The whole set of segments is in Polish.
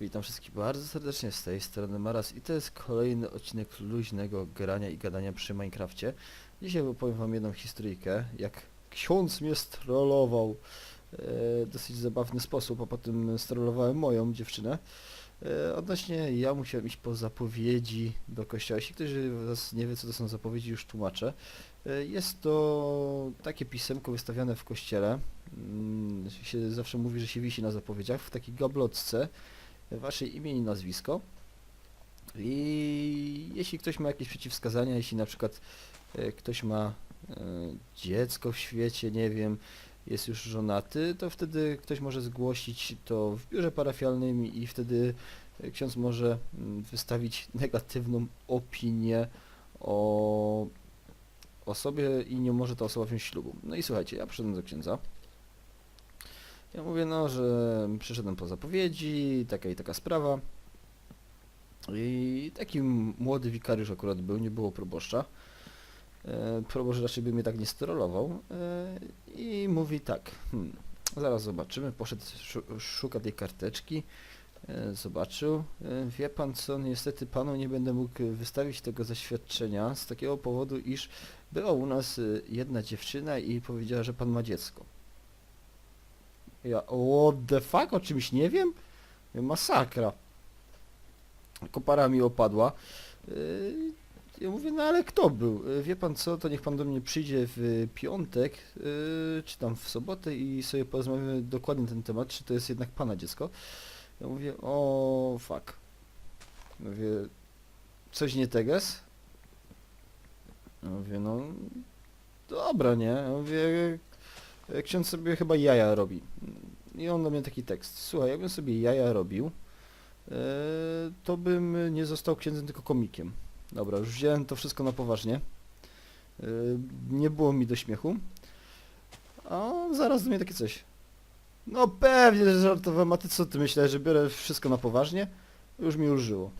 Witam wszystkich bardzo serdecznie z tej strony Maras i to jest kolejny odcinek luźnego grania i gadania przy Minecrafcie. Dzisiaj opowiem wam jedną historyjkę, jak ksiądz mnie strollował e, dosyć zabawny sposób, a potem strollowałem moją dziewczynę. E, odnośnie ja musiałem iść po zapowiedzi do kościoła. Jeśli ktoś was nie wie co to są zapowiedzi, już tłumaczę. E, Jest to takie pisemko wystawiane w kościele. Mm, się zawsze mówi, że się wisi na zapowiedziach w takiej gablotce wasze imię i nazwisko. I jeśli ktoś ma jakieś przeciwwskazania, jeśli na przykład e, ktoś ma e, dziecko w świecie, nie wiem, jest już żonaty, to wtedy ktoś może zgłosić to w biurze parafialnym i wtedy e, ksiądz może mm, wystawić negatywną opinię o osobie i nie może ta osoba wziąć ślubu. No i słuchajcie, ja przyszedłem do księdza. Ja mówię, no, że przyszedłem po zapowiedzi, taka i taka sprawa. I taki młody wikariusz akurat był, nie było proboszcza. E, proboszcz raczej by mnie tak nie sterolował. E, I mówi tak, hmm, zaraz zobaczymy, poszedł, szu- szuka tej karteczki, e, zobaczył. E, wie pan co, niestety panu nie będę mógł wystawić tego zaświadczenia z takiego powodu, iż była u nas e, jedna dziewczyna i powiedziała, że pan ma dziecko. Ja, what the fuck, o czymś nie wiem? Masakra. Kopara mi opadła. Yy, Ja mówię, no ale kto był? Yy, Wie pan co, to niech pan do mnie przyjdzie w piątek, yy, czy tam w sobotę i sobie porozmawiamy dokładnie na ten temat, czy to jest jednak pana dziecko. Ja mówię, o fuck. Mówię, coś nie teges? Ja Mówię, no dobra, nie? Ja Mówię, Ksiądz sobie chyba jaja robi. I on do mnie taki tekst. Słuchaj, jakbym sobie jaja robił, e, to bym nie został księdzem, tylko komikiem. Dobra, już wziąłem to wszystko na poważnie. E, Nie było mi do śmiechu. A zaraz do mnie takie coś. No pewnie, że żartowałem, a ty co ty myślałeś, że biorę wszystko na poważnie? Już mi ulżyło.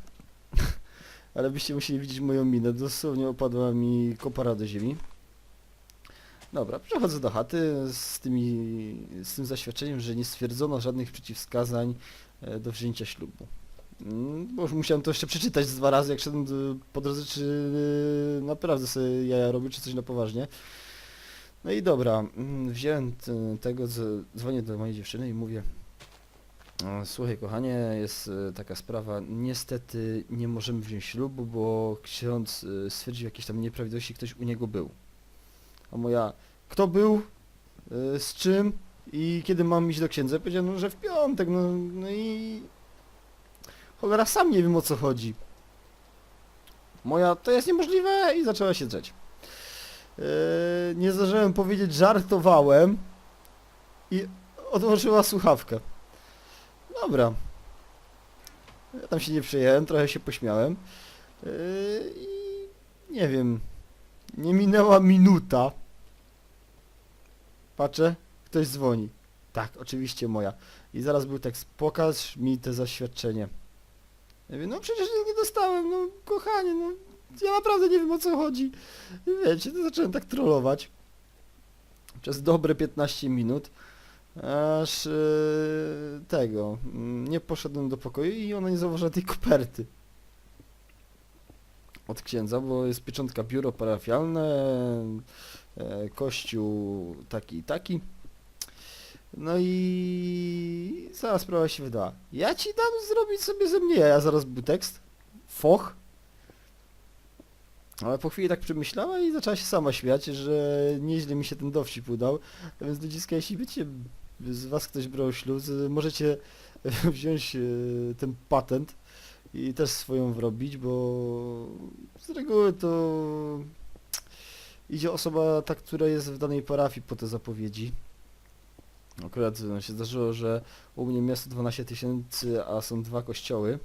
Ale byście musieli widzieć moją minę, dosłownie opadła mi kopara do ziemi. Dobra, przechodzę do chaty z, tymi, z tym zaświadczeniem, że nie stwierdzono żadnych przeciwwskazań e, do wzięcia ślubu. Mm, Bo już musiałem to jeszcze przeczytać dwa razy, jak szedłem po drodze, czy e, naprawdę sobie jaja robię, czy coś na poważnie. No i dobra, mm, wziąłem tego, dzwonię do mojej dziewczyny i mówię "O, Słuchaj kochanie, jest e, taka sprawa, niestety nie możemy wziąć ślubu, bo ksiądz stwierdził jakieś tam nieprawidłowości, ktoś u niego był. A moja, kto był, y, z czym i kiedy mam iść do księdza? Powiedziałem, no, że w piątek, no, no i... Cholera, sam nie wiem o co chodzi. Moja, to jest niemożliwe i zaczęła się drzeć. Yy, nie zdążyłem powiedzieć, żartowałem i odłożyła słuchawkę. Dobra. Ja tam się nie przyjęłem, trochę się pośmiałem. Yy, I nie wiem, nie minęła minuta. Patrzę, ktoś dzwoni. Tak, oczywiście moja. I zaraz był tekst, pokaż mi te zaświadczenie. Ja mówię, no przecież nie dostałem, no kochanie, no ja naprawdę nie wiem o co chodzi. I wiecie, to zacząłem tak trollować. Przez dobre 15 minut. Aż yy, tego, mm, nie poszedłem do pokoju i ona nie zauważyła tej koperty od księdza, bo jest pieczątka biuro parafialne, kościół taki i taki. No i cała sprawa się wydała. Ja ci dam zrobić sobie ze mnie, ja zaraz był tekst. Foch. Ale po chwili tak przemyślała i zaczęła się sama śmiać, że nieźle mi się ten dowcip udał. Więc ludziska, jeśli wiecie, z was ktoś brał ślub, możecie wziąć e, ten patent i też swoją wrobić, bo z reguły to idzie osoba ta, która jest w danej parafii po te zapowiedzi. Akurat no, się zdarzyło, że u mnie miasto 12 tysięcy, a są dwa kościoły.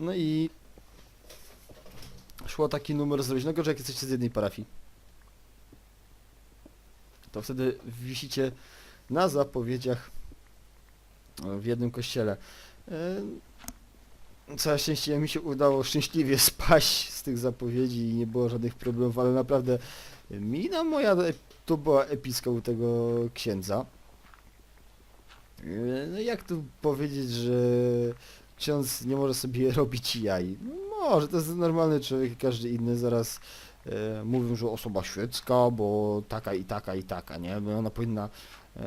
No i szło taki numer zrobić, no gorzej jak jesteście z jednej parafii. To wtedy wisicie na zapowiedziach e, w jednym kościele. Całe szczęście mi się udało szczęśliwie spaść z tych zapowiedzi i nie było żadnych problemów, ale naprawdę mina moja e, to była epicka u tego księdza. Yy, No jak tu powiedzieć, że ksiądz nie może sobie robić jaj? No może, to jest normalny człowiek jak każdy inny, zaraz e, mówią, że osoba świecka, bo taka i taka i taka, nie? Bo ona powinna e,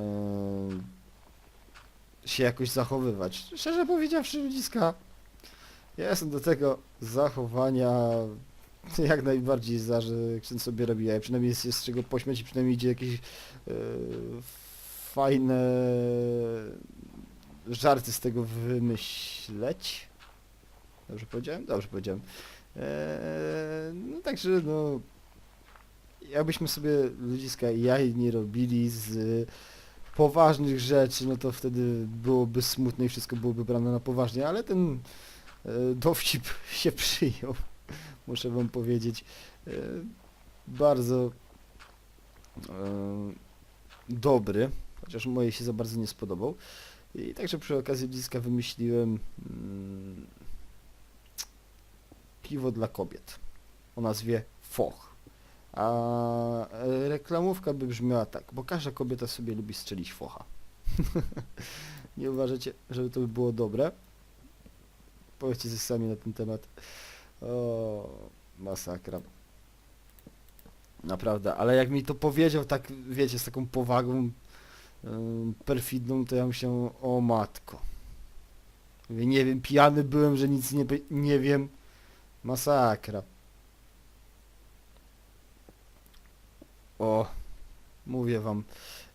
się jakoś zachowywać. Szczerze powiedziawszy, ludziska, ja jestem do tego zachowania jak najbardziej za, że ksiądz sobie robi jaj. Przynajmniej jest, jest z czego pośmiać i przynajmniej idzie jakieś e, fajne żarty z tego wymyśleć. Dobrze powiedziałem? Dobrze powiedziałem. Eee, no także no jakbyśmy sobie ludziska jaj nie robili z poważnych rzeczy, no to wtedy byłoby smutno i wszystko byłoby brane na poważnie, ale ten e, dowcip się przyjął, muszę wam powiedzieć. E, bardzo e, dobry, chociaż moje się za bardzo nie spodobał. I także przy okazji bliska wymyśliłem mm, piwo dla kobiet o nazwie Foch. A e, reklamówka by brzmiała tak, bo każda kobieta sobie lubi strzelić focha. nie uważacie, żeby to by było dobre? Powiedzcie coś sami na ten temat. O, masakra. Naprawdę, ale jak mi to powiedział tak, wiecie, z taką powagą perfidną, to ja myślałem, o matko. Mówię, nie wiem, pijany byłem, że nic nie, nie wiem. Masakra. O, mówię wam.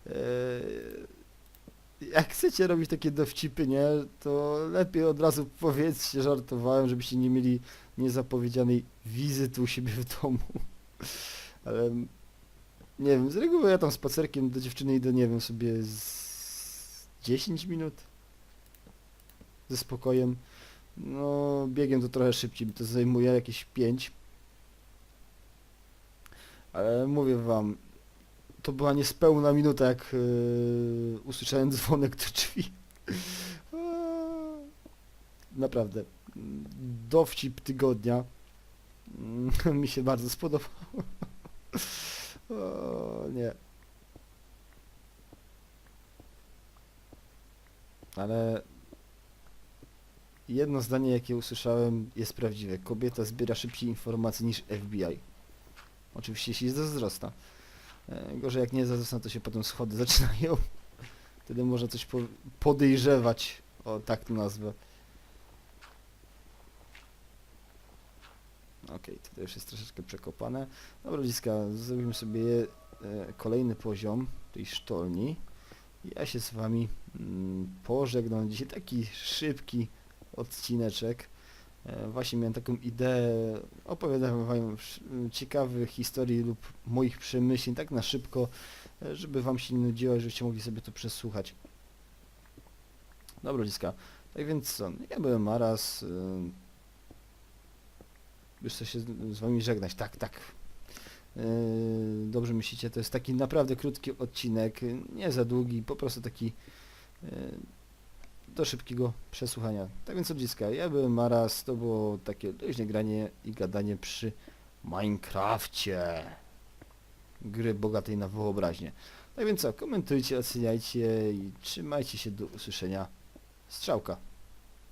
Eee, jak chcecie robić takie dowcipy, nie, to lepiej od razu powiedzcie, żartowałem, żebyście nie mieli niezapowiedzianej wizyty u siebie w domu. Ale nie wiem, z reguły ja tam spacerkiem do dziewczyny idę, nie wiem, sobie z 10 minut ze spokojem. No, biegiem to trochę szybciej, bo to zajmuje jakieś 5. Ale mówię wam, to była niespełna minuta, jak yy, usłyszałem dzwonek do drzwi. Naprawdę, dowcip tygodnia Mm, mi się bardzo spodobał. O, nie. Ale jedno zdanie, jakie usłyszałem, jest prawdziwe. Kobieta zbiera szybciej informacji niż FBI. Oczywiście, jeśli zazdrosna. E, Gorzej jak nie zazdrosna, to się potem schody zaczynają. Wtedy można coś po podejrzewać. O, tak to nazwę. Okej, tutaj już jest troszeczkę przekopane. Dobra, ludziska, zrobimy sobie e, kolejny poziom tej sztolni. Ja się z wami mm, pożegnam. Dzisiaj taki szybki odcineczek. E, właśnie miałem taką ideę opowiadania wam ciekawych historii lub moich przemyśleń tak na szybko, e, żeby wam się nie nudziło, żebyście mogli sobie to przesłuchać. Dobra, ludziska. Tak więc co, ja byłem Maras. y, już chcę się z wami żegnać. Tak, tak. Dobrze myślicie, to jest taki naprawdę krótki odcinek, nie za długi, po prostu taki do szybkiego przesłuchania. Tak więc odciska, ja byłem Maras, to było takie luźne granie i gadanie przy Minecrafcie. Gry bogatej na wyobraźnię. Tak więc co, komentujcie, oceniajcie i trzymajcie się do usłyszenia. Strzałka.